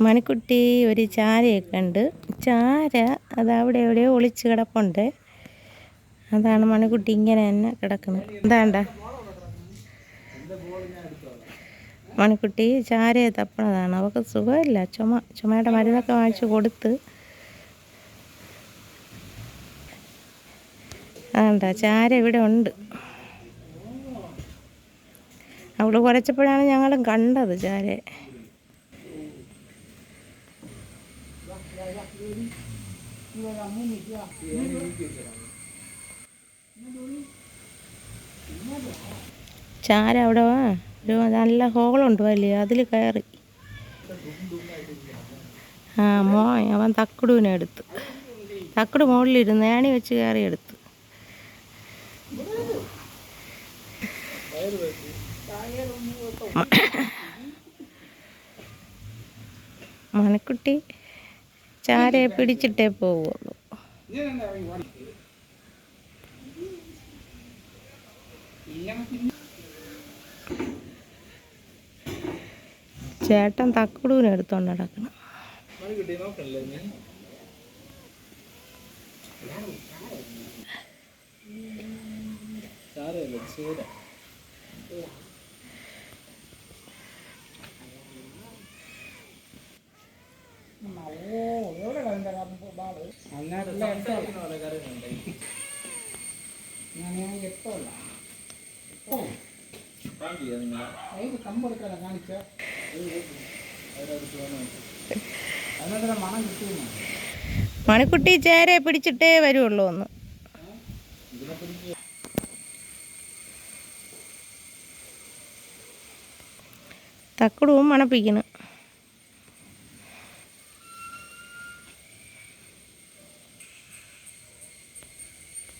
മണിക്കുട്ടി ഒരു ചാരയൊക്കെ ഉണ്ട്. ചാര അത് അവിടെ എവിടെയോ ഒളിച്ച് കിടപ്പുണ്ട്. അതാണ് മണിക്കുട്ടി ഇങ്ങനെ തന്നെ കിടക്കുന്നത്. എന്താണ്ട മണിക്കുട്ടി ചാരയെ തപ്പണതാണ്. അവൾക്ക് സുഖമില്ല. ചുമ ചുമയുടെ മരുന്നൊക്കെ വാങ്ങിച്ച് കൊടുത്ത്. അതാണ്ട ചാര ഇവിടെ ഉണ്ട്. അവൾ കുറച്ചപ്പോഴാണ് ഞങ്ങളും കണ്ടത് ചാരയെ. ചാര അവിടെ വാ. ഒരു നല്ല ഹോളുണ്ട് വലിയ അതിൽ കയറി. ആ മോ അവൻ തക്കുടുവിനെ എടുത്ത്. തക്കുട് മുകളിലിരുന്ന് ഏണി വെച്ച് കയറി എടുത്ത്. മണക്കുട്ടി? ചാരയെ പിടിച്ചിട്ടേ പോവുള്ളൂ. ചേട്ടൻ തക്കുടൂനെ എടുത്തോണ്ട് നടക്കണം. മണിക്കുട്ടി ചേരെ പിടിച്ചിട്ടേ വരുള്ളൂ ഒന്ന്. തക്കടവും മണപ്പിക്കണം